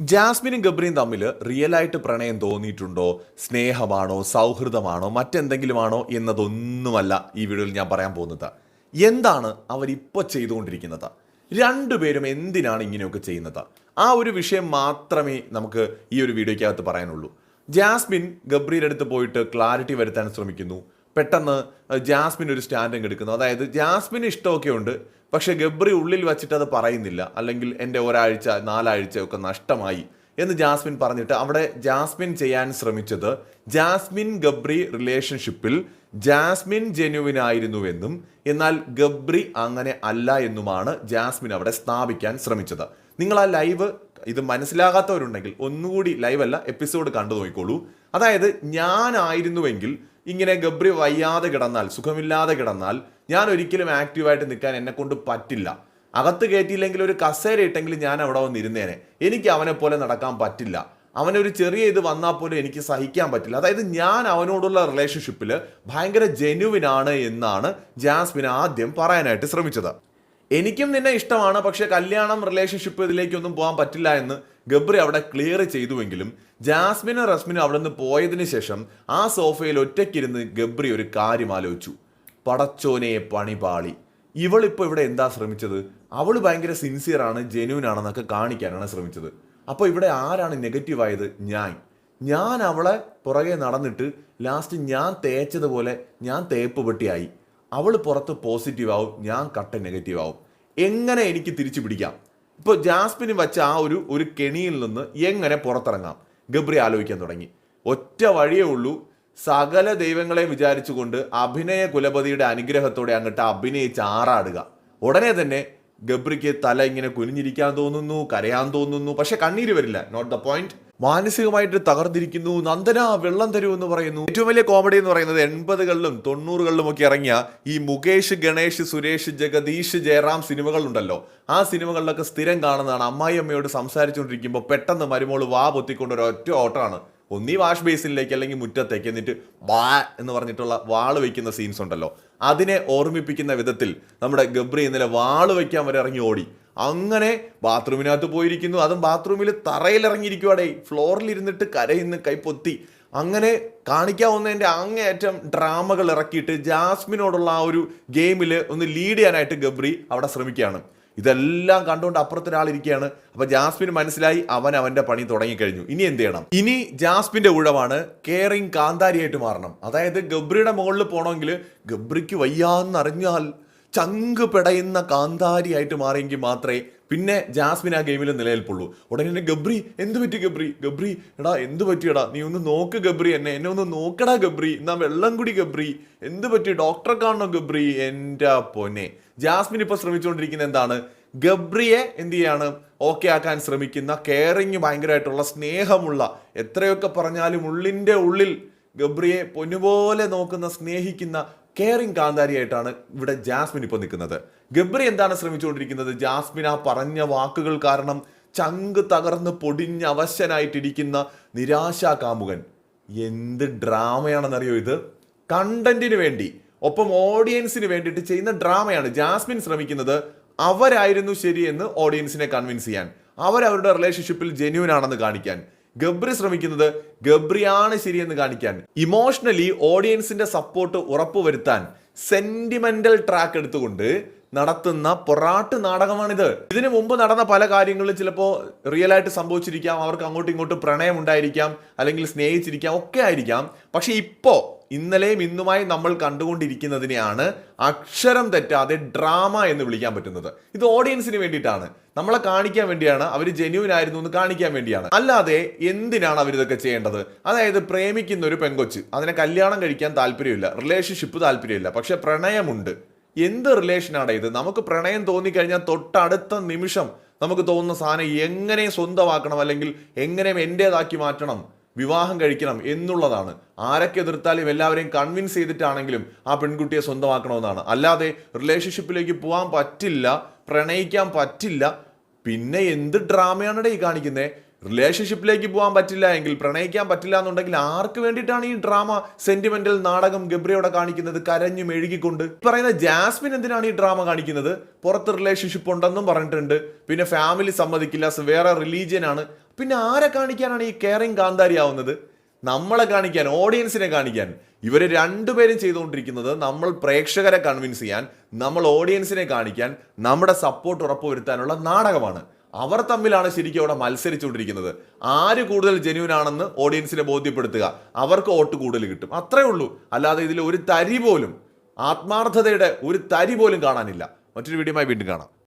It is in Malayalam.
ജാസ്മിനും ഗബ്രിയും തമ്മിൽ റിയലായിട്ട് പ്രണയം തോന്നിയിട്ടുണ്ടോ? സ്നേഹമാണോ? സൗഹൃദമാണോ? മറ്റെന്തെങ്കിലുമാണോ? എന്നതൊന്നുമല്ല ഈ വീഡിയോയിൽ ഞാൻ പറയാൻ പോകുന്നത്. എന്താണ് അവരിപ്പോൾ ചെയ്തുകൊണ്ടിരിക്കുന്നത്? രണ്ടുപേരും എന്തിനാണ് ഇങ്ങനെയൊക്കെ ചെയ്യുന്നത്? ആ ഒരു വിഷയം മാത്രമേ നമുക്ക് ഈ ഒരു വീഡിയോയ്ക്കകത്ത് പറയാനുള്ളൂ. ജാസ്മിൻ ഗബ്രിയുടെ അടുത്ത് പോയിട്ട് ക്ലാരിറ്റി വരുത്താൻ ശ്രമിക്കുന്നു. പെട്ടെന്ന് ജാസ്മിൻ ഒരു സ്റ്റാൻഡിങ് എടുക്കുന്നു. അതായത് ജാസ്മിന് ഇഷ്ടമൊക്കെ ഉണ്ട് പക്ഷേ ഗബ്രി ഉള്ളിൽ വച്ചിട്ട് അത് പറയുന്നില്ല. അല്ലെങ്കിൽ എന്റെ ഒരാഴ്ച നാലാഴ്ച ഒക്കെ നഷ്ടമായി എന്ന് ജാസ്മിൻ പറഞ്ഞിട്ട് അവിടെ ജാസ്മിൻ ചെയ്യാൻ ശ്രമിച്ചത് ജാസ്മിൻ ഗബ്രി റിലേഷൻഷിപ്പിൽ ജാസ്മിൻ ജെനുവിൻ ആയിരുന്നുവെന്നും എന്നാൽ ഗബ്രി അങ്ങനെ അല്ല എന്നുമാണ് ജാസ്മിൻ അവിടെ സ്ഥാപിക്കാൻ ശ്രമിച്ചത്. നിങ്ങൾ ആ ലൈവ് ഇത് മനസ്സിലാകാത്തവരുണ്ടെങ്കിൽ ഒന്നുകൂടി ലൈവല്ല എപ്പിസോഡ് കണ്ടു നോക്കിക്കോളൂ. അതായത് ഞാനായിരുന്നുവെങ്കിൽ ഇങ്ങനെ ഗബ്രി വയ്യാതെ കിടന്നാൽ സുഖമില്ലാതെ കിടന്നാൽ ഞാൻ ഒരിക്കലും ആക്റ്റീവായിട്ട് നിൽക്കാൻ എന്നെ കൊണ്ട് പറ്റില്ല. അകത്ത് കയറ്റിയില്ലെങ്കിൽ ഒരു കസേര ഇട്ടെങ്കിൽ ഞാൻ അവിടെ വന്നിരുന്നേനെ. എനിക്ക് അവനെ പോലെ നടക്കാൻ പറ്റില്ല. അവനൊരു ചെറിയ ഇത് വന്നാൽ പോലും എനിക്ക് സഹിക്കാൻ പറ്റില്ല. അതായത് ഞാൻ അവനോടുള്ള റിലേഷൻഷിപ്പിൽ ഭയങ്കര ജെന്യുവിൻ ആണ് എന്നാണ് ജാസ്മിൻ ആദ്യം പറയാനായിട്ട് ശ്രമിച്ചത്. എനിക്കും നിന്നെ ഇഷ്ടമാണ് പക്ഷെ കല്യാണം റിലേഷൻഷിപ്പ് ഇതിലേക്കൊന്നും പോകാൻ പറ്റില്ല എന്ന് ഗബ്രി അവിടെ ക്ലിയർ ചെയ്തുവെങ്കിലും ജാസ്മിനും റസ്മിനും അവിടെ നിന്ന് പോയതിന് ശേഷം ആ സോഫയിൽ ഒറ്റയ്ക്കിരുന്ന് ഗബ്രി ഒരു കാര്യം ആലോചിച്ചു. പടച്ചോനെ പണിപാളി ഇവളിപ്പോൾ ഇവിടെ എന്താ ശ്രമിച്ചത്? അവൾ ഭയങ്കര സിൻസിയറാണ് ജെനുവിൻ ആണെന്നൊക്കെ കാണിക്കാനാണ് ശ്രമിച്ചത്. അപ്പോൾ ഇവിടെ ആരാണ് നെഗറ്റീവായത് ഞാൻ. ഞാൻ അവളെ പുറകെ നടന്നിട്ട് ലാസ്റ്റ് ഞാൻ തേച്ചതുപോലെ ഞാൻ തേപ്പ് പെട്ടിയായി. അവൾ പുറത്ത് പോസിറ്റീവ് ആവും ഞാൻ കട്ട നെഗറ്റീവ് ആവും. എങ്ങനെ എനിക്ക് തിരിച്ചു പിടിക്കാം? ഇപ്പോൾ ജാസ്മിന് വച്ച ആ ഒരു ഒരു കെണിയിൽ നിന്ന് എങ്ങനെ പുറത്തിറങ്ങാം? ഗബ്രി ആലോചിക്കാൻ തുടങ്ങി. ഒറ്റ വഴിയേ ഉള്ളൂ. സകല ദൈവങ്ങളെ വിചാരിച്ചുകൊണ്ട് അഭിനയ കുലപതിയുടെ അനുഗ്രഹത്തോടെ അങ്ങോട്ട് അഭിനയിച്ച് ആറാടുക. ഉടനെ തന്നെ ഗബ്രിക്ക് തല ഇങ്ങനെ കുനിഞ്ഞിരിക്കാൻ തോന്നുന്നു കരയാൻ തോന്നുന്നു. പക്ഷെ കണ്ണീര് വരില്ല. നോട്ട് ദ പോയിന്റ് മാനസികമായിട്ട് തകർന്നിരിക്കുന്നു. നന്ദന വെള്ളം തരൂ എന്ന് പറയുന്നു. ഏറ്റവും വലിയ കോമഡി എന്ന് പറയുന്നത് എൺപതുകളിലും തൊണ്ണൂറുകളിലും ഒക്കെ ഇറങ്ങിയ ഈ മുകേഷ് ഗണേഷ് സുരേഷ് ജഗദീഷ് ജയറാം സിനിമകളുണ്ടല്ലോ. ആ സിനിമകളിലൊക്കെ സ്ഥിരം കാണുന്നതാണ് അമ്മായി അമ്മയോട് സംസാരിച്ചുകൊണ്ടിരിക്കുമ്പോൾ പെട്ടെന്ന് മരുമോൾ വാ പൊത്തിക്കൊണ്ട് ഒരു ഒറ്റ ഓട്ടമാണ്. ഒന്നീ വാഷ് ബേസിനിലേക്ക് അല്ലെങ്കിൽ മുറ്റത്തേക്ക് എന്നിട്ട് വാ എന്ന് പറഞ്ഞിട്ടുള്ള വാൾ വയ്ക്കുന്ന സീൻസ് ഉണ്ടല്ലോ. അതിനെ ഓർമ്മിപ്പിക്കുന്ന വിധത്തിൽ നമ്മുടെ ഗബ്രി ഇന്നലെ വാൾ വയ്ക്കാൻ വരെ ഇറങ്ങി ഓടി. അങ്ങനെ ബാത്റൂമിനകത്ത് പോയിരിക്കുന്നു. അതും ബാത്റൂമിൽ തറയിലിറങ്ങിയിരിക്കുവാടേ. ഫ്ലോറിൽ ഇരുന്നിട്ട് കരയിന്ന് കൈപ്പൊത്തി അങ്ങനെ കാണിക്കാവുന്നതിന്റെ അങ്ങേയറ്റം ഡ്രാമകൾ ഇറക്കിയിട്ട് ജാസ്മിനോടുള്ള ആ ഒരു ഗെയിമിൽ ഒന്ന് ലീഡ് ചെയ്യാനായിട്ട് ഗബ്രി അവിടെ ശ്രമിക്കുകയാണ്. ഇതെല്ലാം കണ്ടുകൊണ്ട് അപ്പുറത്തൊരാളിരിക്കുകയാണ്. അപ്പൊ ജാസ്മിന് മനസ്സിലായി അവൻ അവന്റെ പണി തുടങ്ങിക്കഴിഞ്ഞു. ഇനി എന്ത് ചെയ്യണം? ഇനി ജാസ്മിന്റെ ഉഴവാണ് കെയറിങ് കാന്താരിയായിട്ട് മാറണം. അതായത് ഗബ്രിയുടെ മുകളിൽ പോകണമെങ്കിൽ ഗബ്രിക്ക് വയ്യാന്നറിഞ്ഞാൽ ചങ്ക് പെടയുന്ന കാന്താരിയായിട്ട് മാറിയെങ്കിൽ മാത്രമേ പിന്നെ ജാസ്മിൻ ആ ഗെയിമിൽ നിലനിൽപ്പുള്ളൂ. ഉടനെ തന്നെ ഗബ്രി എന്ത് പറ്റി ഗബ്രി? ഗബ്രി എടാ എന്ത് പറ്റിയടാ? നീ ഒന്ന് നോക്ക് ഗബ്രി എന്നെ എന്നെ ഒന്ന് നോക്കടാ ഗബ്രി. എന്നാ വെള്ളം കുടി ഗബ്രി. എന്ത് പറ്റി? ഡോക്ടറെ കാണണോ ഗബ്രി? എന്റെ പൊന്നെ. ജാസ്മിൻ ഇപ്പൊ ശ്രമിച്ചുകൊണ്ടിരിക്കുന്ന എന്താണ്? ഗബ്രിയെ എന്ത് ചെയ്യാണ്? ഓക്കെ ആക്കാൻ ശ്രമിക്കുന്ന കെയറിങ് ഭയങ്കരമായിട്ടുള്ള സ്നേഹമുള്ള എത്രയൊക്കെ പറഞ്ഞാലും ഉള്ളിന്റെ ഉള്ളിൽ ഗബ്രിയെ പൊന്നുപോലെ നോക്കുന്ന സ്നേഹിക്കുന്ന കെയറിങ് കാന്താരിയായിട്ടാണ് ഇവിടെ ജാസ്മിൻ ഇപ്പോൾ നിൽക്കുന്നത്. ഗബ്രി എന്താണ് ശ്രമിച്ചുകൊണ്ടിരിക്കുന്നത്? ജാസ്മിൻ ആ പറഞ്ഞ വാക്കുകൾ കാരണം ചങ്ക് തകർന്ന് പൊടിഞ്ഞ് അവശനായിട്ടിരിക്കുന്ന നിരാശാ കാമുകൻ എന്ത് ഡ്രാമയാണെന്നറിയോ ഇത്? കണ്ടന്റിന് വേണ്ടി ഒപ്പം ഓഡിയൻസിന് വേണ്ടിയിട്ട് ചെയ്യുന്ന ഡ്രാമയാണ് ജാസ്മിൻ ശ്രമിക്കുന്നത്. അവരായിരുന്നു ശരിയെന്ന് ഓഡിയൻസിനെ കൺവിൻസ് ചെയ്യാൻ. അവരവരുടെ റിലേഷൻഷിപ്പിൽ ജെന്യൂൻ ആണെന്ന് കാണിക്കാൻ. ഗബ്രി ശ്രമിക്കുന്നത് ഗബ്രിയാണ് ശരിയെന്ന് കാണിക്കാൻ. ഇമോഷണലി ഓഡിയൻസിന്റെ സപ്പോർട്ട് ഉറപ്പുവരുത്താൻ സെന്റിമെന്റൽ ട്രാക്ക് എടുത്തുകൊണ്ട് നടത്തുന്ന പൊറാട്ട് നാടകമാണിത്. ഇതിനു മുമ്പ് നടന്ന പല കാര്യങ്ങളും ചിലപ്പോൾ റിയൽ ആയിട്ട് സംഭവിച്ചിരിക്കാം അവർക്ക് അങ്ങോട്ടും ഇങ്ങോട്ടും പ്രണയം ഉണ്ടായിരിക്കാം അല്ലെങ്കിൽ സ്നേഹിച്ചിരിക്കാം ഒക്കെ ആയിരിക്കാം. പക്ഷെ ഇപ്പോ ഇന്നലെയും ഇന്നുമായി നമ്മൾ കണ്ടുകൊണ്ടിരിക്കുന്നതിനെയാണ് അക്ഷരം തെറ്റാതെ ഡ്രാമ എന്ന് വിളിക്കാൻ പറ്റുന്നത്. ഇത് ഓഡിയൻസിന് വേണ്ടിയിട്ടാണ്. നമ്മളെ കാണിക്കാൻ വേണ്ടിയാണ്. അവർ ജെന്യൂൻ ആയിരുന്നു എന്ന് കാണിക്കാൻ വേണ്ടിയാണ്. അല്ലാതെ എന്തിനാണ് അവരിതൊക്കെ ചെയ്യേണ്ടത്? അതായത് പ്രേമിക്കുന്ന ഒരു പെങ്കൊച്ച്. അതിനെ കല്യാണം കഴിക്കാൻ താല്പര്യമില്ല. റിലേഷൻഷിപ്പ് താല്പര്യമില്ല. പക്ഷെ പ്രണയമുണ്ട്. എന്ത് റിലേഷനാണ് ഇത്? നമുക്ക് പ്രണയം തോന്നിക്കഴിഞ്ഞാൽ തൊട്ടടുത്ത നിമിഷം നമുക്ക് തോന്നുന്ന സാധനം എങ്ങനെ സ്വന്തമാക്കണം? അല്ലെങ്കിൽ എങ്ങനെയും എന്റേതാക്കി മാറ്റണം? വിവാഹം കഴിക്കണം എന്നുള്ളതാണ്. ആരൊക്കെ എതിർത്താലും എല്ലാവരെയും കൺവിൻസ് ചെയ്തിട്ടാണെങ്കിലും ആ പെൺകുട്ടിയെ സ്വന്തമാക്കണമെന്നാണ്. അല്ലാതെ റിലേഷൻഷിപ്പിലേക്ക് പോകാൻ പറ്റില്ല പ്രണയിക്കാൻ പറ്റില്ല പിന്നെ എന്ത് ഡ്രാമയാണടേ ഈ കാണിക്കുന്നത് റിലേഷൻഷിപ്പിലേക്ക് പോകാൻ പറ്റില്ല എങ്കിൽ പ്രണയിക്കാൻ പറ്റില്ല എന്നുണ്ടെങ്കിൽ ആർക്ക് വേണ്ടിയിട്ടാണ് ഈ ഡ്രാമ സെന്റിമെന്റൽ നാടകം ഗബ്രിയോടെ കാണിക്കുന്നത് കരഞ്ഞു മെഴുകിക്കൊണ്ട്? പറയുന്ന ജാസ്മിൻ എന്തിനാണ് ഈ ഡ്രാമ കാണിക്കുന്നത്? പുറത്ത് റിലേഷൻഷിപ്പ് ഉണ്ടെന്നും പറഞ്ഞിട്ടുണ്ട്. പിന്നെ ഫാമിലി സമ്മതിക്കില്ല വേറെ റിലീജിയൻ ആണ്. പിന്നെ ആരെ കാണിക്കാനാണ് ഈ കെയറിങ് കാന്താരി ആവുന്നത്? നമ്മളെ കാണിക്കാൻ ഓഡിയൻസിനെ കാണിക്കാൻ. ഇവർ രണ്ടുപേരും ചെയ്തുകൊണ്ടിരിക്കുന്നത് നമ്മൾ പ്രേക്ഷകരെ കൺവിൻസ് ചെയ്യാൻ നമ്മൾ ഓഡിയൻസിനെ കാണിക്കാൻ നമ്മുടെ സപ്പോർട്ട് ഉറപ്പുവരുത്താനുള്ള നാടകമാണ്. അവർ തമ്മിലാണ് ശരിക്കും അവിടെ മത്സരിച്ചുകൊണ്ടിരിക്കുന്നത്. ആര് കൂടുതൽ ജെന്യൂൻ ആണെന്ന് ഓഡിയൻസിനെ ബോധ്യപ്പെടുത്തുക. അവർക്ക് വോട്ട് കൂടുതൽ കിട്ടും. അത്രേ ഉള്ളൂ. അല്ലാതെ ഇതിൽ ഒരു തരി പോലും ആത്മാർത്ഥതയുടെ ഒരു തരി പോലും കാണാനില്ല. മറ്റൊരു വീഡിയോമായി വീണ്ടും കാണാം.